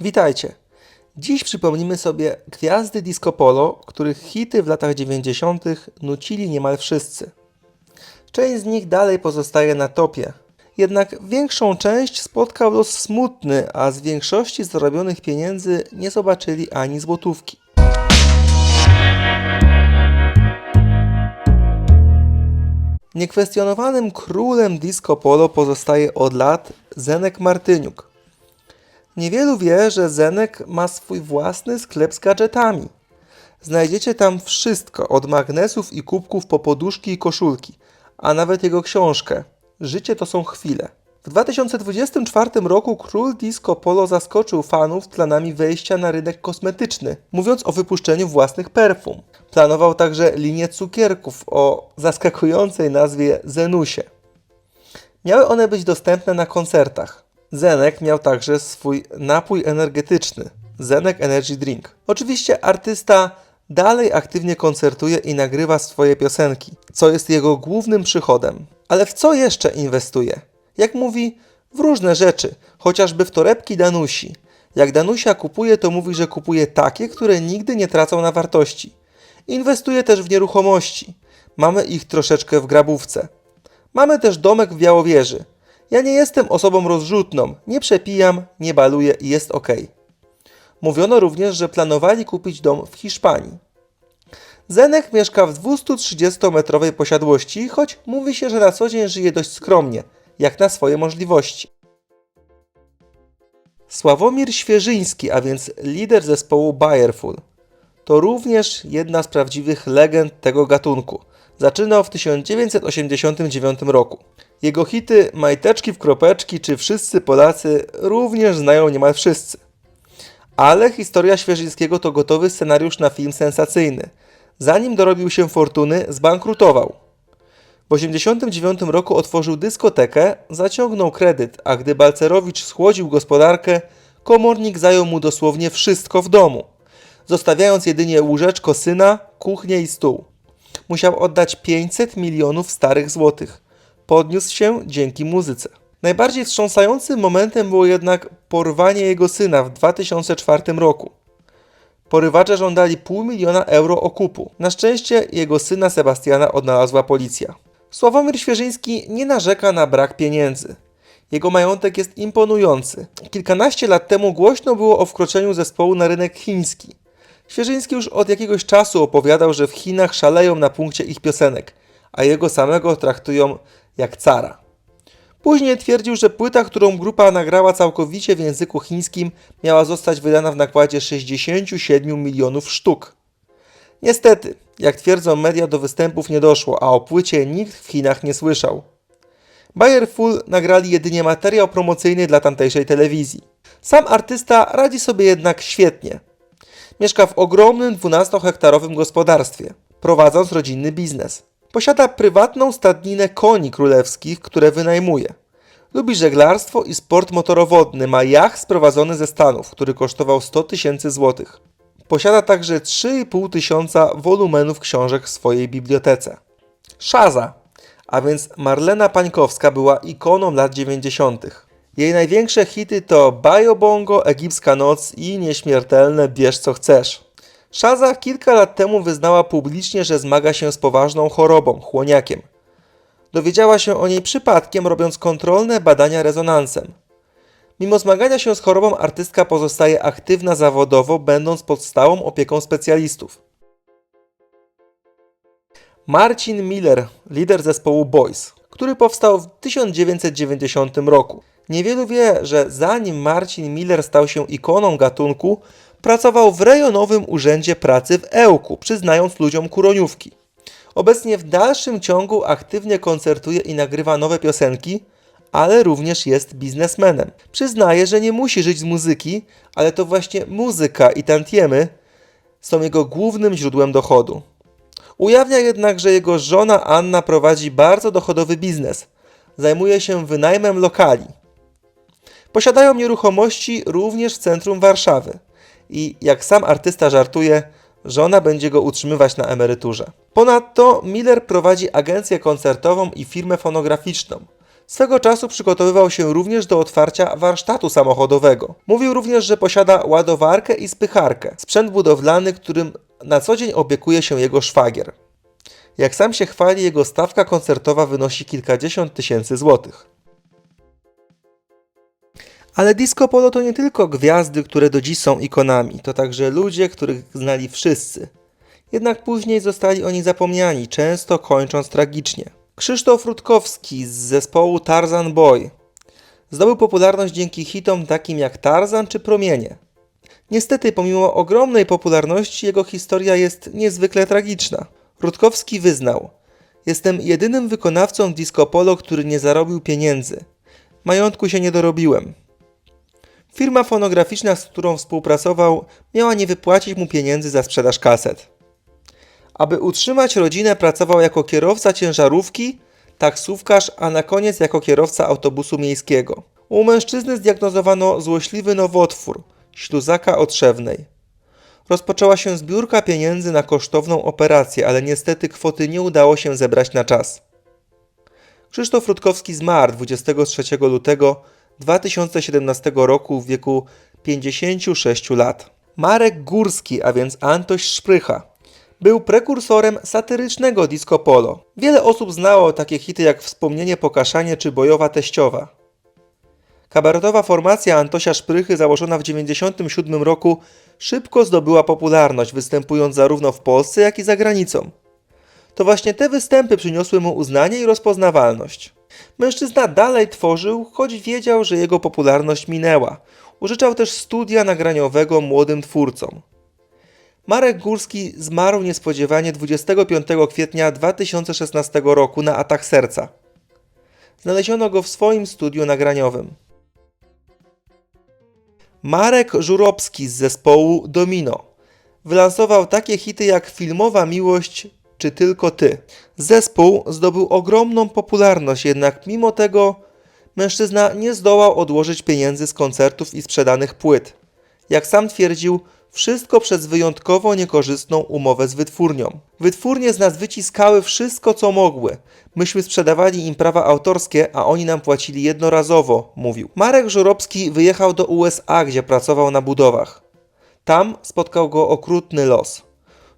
Witajcie. Dziś przypomnimy sobie gwiazdy disco polo, których hity w latach 90. nucili niemal wszyscy. Część z nich dalej pozostaje na topie. Jednak większą część spotkał los smutny, a z większości zarobionych pieniędzy nie zobaczyli ani złotówki. Niekwestionowanym królem disco polo pozostaje od lat Zenek Martyniuk. Niewielu wie, że Zenek ma swój własny sklep z gadżetami. Znajdziecie tam wszystko, od magnesów i kubków po poduszki i koszulki, a nawet jego książkę Życie to są chwile. W 2024 roku król disco polo zaskoczył fanów planami wejścia na rynek kosmetyczny, mówiąc o wypuszczeniu własnych perfum. Planował także linię cukierków o zaskakującej nazwie Zenusie. Miały one być dostępne na koncertach. Zenek miał także swój napój energetyczny Zenek Energy Drink. Oczywiście artysta dalej aktywnie koncertuje i nagrywa swoje piosenki, co jest jego głównym przychodem. Ale w co jeszcze inwestuje? Jak mówi, w różne rzeczy, chociażby w torebki Danusi. Jak Danusia kupuje, to mówi, że kupuje takie, które nigdy nie tracą na wartości. Inwestuje też w nieruchomości. Mamy ich troszeczkę w grabówce. Mamy też domek w Białowieży. Ja nie jestem osobą rozrzutną, nie przepijam, nie baluję i jest ok. Mówiono również, że planowali kupić dom w Hiszpanii. Zenek mieszka w 230-metrowej posiadłości, choć mówi się, że na co dzień żyje dość skromnie, jak na swoje możliwości. Sławomir Świeżyński, a więc lider zespołu Bayerful, to również jedna z prawdziwych legend tego gatunku. Zaczynał w 1989 roku. Jego hity Majteczki w kropeczki czy Wszyscy Polacy również znają niemal wszyscy. Ale historia Świeżyńskiego to gotowy scenariusz na film sensacyjny. Zanim dorobił się fortuny, zbankrutował. W 1989 roku otworzył dyskotekę, zaciągnął kredyt, a gdy Balcerowicz schłodził gospodarkę, komornik zajął mu dosłownie wszystko w domu, zostawiając jedynie łóżeczko syna, kuchnię i stół. Musiał oddać 500 milionów starych złotych. Podniósł się dzięki muzyce. Najbardziej wstrząsającym momentem było jednak porwanie jego syna w 2004 roku. Porywacze żądali pół miliona euro okupu. Na szczęście jego syna Sebastiana odnalazła policja. Sławomir Świeżyński nie narzeka na brak pieniędzy. Jego majątek jest imponujący. Kilkanaście lat temu głośno było o wkroczeniu zespołu na rynek chiński. Świeżyński już od jakiegoś czasu opowiadał, że w Chinach szaleją na punkcie ich piosenek, a jego samego traktują jak cara. Później twierdził, że płyta, którą grupa nagrała całkowicie w języku chińskim, miała zostać wydana w nakładzie 67 milionów sztuk. Niestety, jak twierdzą media, do występów nie doszło, a o płycie nikt w Chinach nie słyszał. Bayer Full nagrali jedynie materiał promocyjny dla tamtejszej telewizji. Sam artysta radzi sobie jednak świetnie. Mieszka w ogromnym 12-hektarowym gospodarstwie, prowadząc rodzinny biznes. Posiada prywatną stadninę koni królewskich, które wynajmuje. Lubi żeglarstwo i sport motorowodny. Ma jacht sprowadzony ze Stanów, który kosztował 100 tysięcy złotych. Posiada także 3,5 tysiąca wolumenów książek w swojej bibliotece. Szaza, a więc Marlena Pańkowska była ikoną lat 90. Jej największe hity to Bajo Bongo, Egipska Noc i Nieśmiertelne Bierz co chcesz. Szaza kilka lat temu wyznała publicznie, że zmaga się z poważną chorobą, chłoniakiem. Dowiedziała się o niej przypadkiem, robiąc kontrolne badania rezonansem. Mimo zmagania się z chorobą, artystka pozostaje aktywna zawodowo, będąc pod stałą opieką specjalistów. Marcin Miller, lider zespołu Boys, który powstał w 1990 roku. Niewielu wie, że zanim Marcin Miller stał się ikoną gatunku, pracował w rejonowym urzędzie pracy w Ełku, przyznając ludziom kuroniówki. Obecnie w dalszym ciągu aktywnie koncertuje i nagrywa nowe piosenki, ale również jest biznesmenem. Przyznaje, że nie musi żyć z muzyki, ale to właśnie muzyka i tantiemy są jego głównym źródłem dochodu. Ujawnia jednak, że jego żona Anna prowadzi bardzo dochodowy biznes. Zajmuje się wynajmem lokali. Posiadają nieruchomości również w centrum Warszawy. I jak sam artysta żartuje, żona będzie go utrzymywać na emeryturze. Ponadto Miller prowadzi agencję koncertową i firmę fonograficzną, Swego czasu przygotowywał się również do otwarcia warsztatu samochodowego. Mówił również, że posiada ładowarkę i spycharkę, sprzęt budowlany, którym na co dzień opiekuje się jego szwagier. Jak sam się chwali, jego stawka koncertowa wynosi kilkadziesiąt tysięcy złotych. Ale disco polo to nie tylko gwiazdy, które do dziś są ikonami, to także ludzie, których znali wszyscy. Jednak później zostali oni zapomniani, często kończąc tragicznie. Krzysztof Rutkowski z zespołu Tarzan Boy zdobył popularność dzięki hitom takim jak Tarzan czy Promienie. Niestety, pomimo ogromnej popularności, jego historia jest niezwykle tragiczna. Rutkowski wyznał: Jestem jedynym wykonawcą disco polo, który nie zarobił pieniędzy. Majątku się nie dorobiłem. Firma fonograficzna, z którą współpracował, miała nie wypłacić mu pieniędzy za sprzedaż kaset. Aby utrzymać rodzinę, pracował jako kierowca ciężarówki, taksówkarz, a na koniec jako kierowca autobusu miejskiego. U mężczyzny zdiagnozowano złośliwy nowotwór śluzaka otrzewnej. Rozpoczęła się zbiórka pieniędzy na kosztowną operację, ale niestety kwoty nie udało się zebrać na czas. Krzysztof Rutkowski zmarł 23 lutego 2017 roku w wieku 56 lat. Marek Górski, a więc Antoś Szprycha, był prekursorem satyrycznego disco polo. Wiele osób znało takie hity jak Wspomnienie Pokaszanie czy Bojowa Teściowa. Kabaretowa formacja Antosia Szprychy założona w 1997 roku szybko zdobyła popularność, występując zarówno w Polsce, jak i za granicą. To właśnie te występy przyniosły mu uznanie i rozpoznawalność. Mężczyzna dalej tworzył, choć wiedział, że jego popularność minęła. Użyczał też studia nagraniowego młodym twórcom. Marek Górski zmarł niespodziewanie 25 kwietnia 2016 roku na atak serca. Znaleziono go w swoim studiu nagraniowym. Marek Żurowski z zespołu Domino wylansował takie hity jak Filmowa Miłość czy Tylko Ty. Zespół zdobył ogromną popularność, jednak mimo tego mężczyzna nie zdołał odłożyć pieniędzy z koncertów i sprzedanych płyt. Jak sam twierdził, wszystko przez wyjątkowo niekorzystną umowę z wytwórnią. Wytwórnie z nas wyciskały wszystko, co mogły. Myśmy sprzedawali im prawa autorskie, a oni nam płacili jednorazowo, mówił. Marek Żurowski wyjechał do USA, gdzie pracował na budowach. Tam spotkał go okrutny los.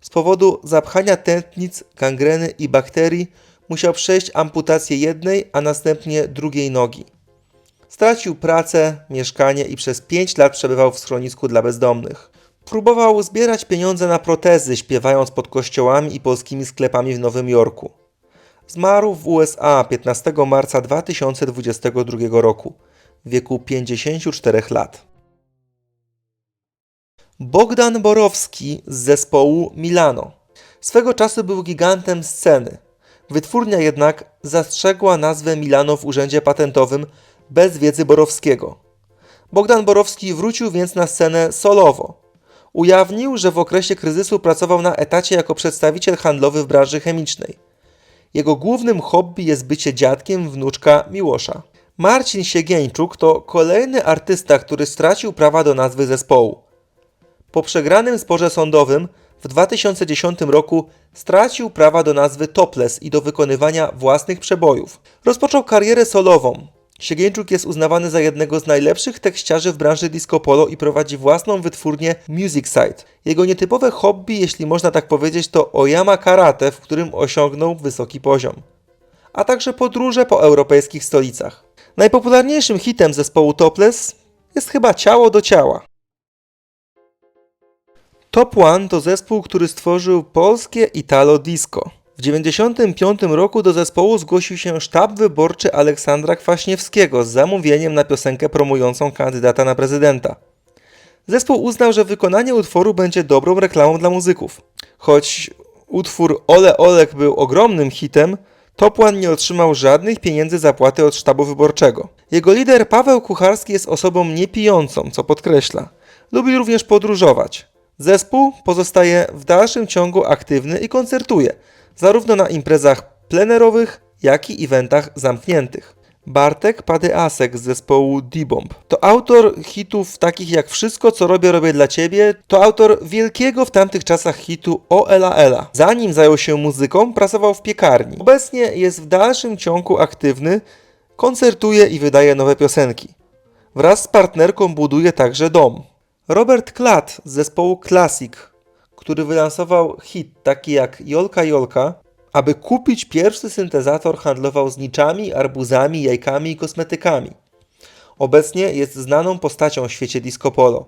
Z powodu zapchania tętnic, gangreny i bakterii musiał przejść amputację jednej, a następnie drugiej nogi. Stracił pracę, mieszkanie i przez 5 lat przebywał w schronisku dla bezdomnych. Próbował zbierać pieniądze na protezy, śpiewając pod kościołami i polskimi sklepami w Nowym Jorku. Zmarł w USA 15 marca 2022 roku w wieku 54 lat. Bogdan Borowski z zespołu Milano. Swego czasu był gigantem sceny. Wytwórnia jednak zastrzegła nazwę Milano w urzędzie patentowym bez wiedzy Borowskiego. Bogdan Borowski wrócił więc na scenę solowo. Ujawnił, że w okresie kryzysu pracował na etacie jako przedstawiciel handlowy w branży chemicznej. Jego głównym hobby jest bycie dziadkiem wnuczka Miłosza. Marcin Siegieńczuk to kolejny artysta, który stracił prawa do nazwy zespołu. Po przegranym sporze sądowym w 2010 roku stracił prawa do nazwy Topless i do wykonywania własnych przebojów. Rozpoczął karierę solową. Siegieńczuk jest uznawany za jednego z najlepszych tekściarzy w branży disco polo i prowadzi własną wytwórnię Music Site. Jego nietypowe hobby, jeśli można tak powiedzieć, to Oyama Karate, w którym osiągnął wysoki poziom. A także podróże po europejskich stolicach. Najpopularniejszym hitem zespołu Topless jest chyba Ciało do ciała. Top One to zespół, który stworzył polskie Italo Disco. W 1995 roku do zespołu zgłosił się sztab wyborczy Aleksandra Kwaśniewskiego z zamówieniem na piosenkę promującą kandydata na prezydenta. Zespół uznał, że wykonanie utworu będzie dobrą reklamą dla muzyków. Choć utwór Ole Olek był ogromnym hitem, Top One nie otrzymał żadnych pieniędzy zapłaty od sztabu wyborczego. Jego lider Paweł Kucharski jest osobą niepijącą, co podkreśla. Lubi również podróżować. Zespół pozostaje w dalszym ciągu aktywny i koncertuje, zarówno na imprezach plenerowych, jak i eventach zamkniętych. Bartek Padyasek z zespołu D-Bomb to autor hitów takich jak Wszystko co robię, robię dla ciebie, to autor wielkiego w tamtych czasach hitu O Ela Ela. Zanim zajął się muzyką, pracował w piekarni. Obecnie jest w dalszym ciągu aktywny, Koncertuje i wydaje nowe piosenki. Wraz z partnerką buduje także dom. Robert Klatt z zespołu Classic, który wylansował hit taki jak Jolka Jolka, aby kupić pierwszy syntezator handlował z niczami, arbuzami, jajkami i kosmetykami. Obecnie jest znaną postacią w świecie disco polo.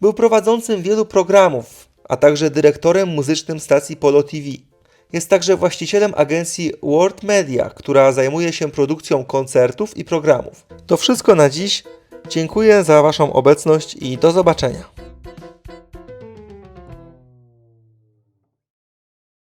Był prowadzącym wielu programów, a także dyrektorem muzycznym stacji Polo TV. Jest także właścicielem agencji World Media, która zajmuje się produkcją koncertów i programów. To wszystko na dziś. Dziękuję za Waszą obecność i do zobaczenia.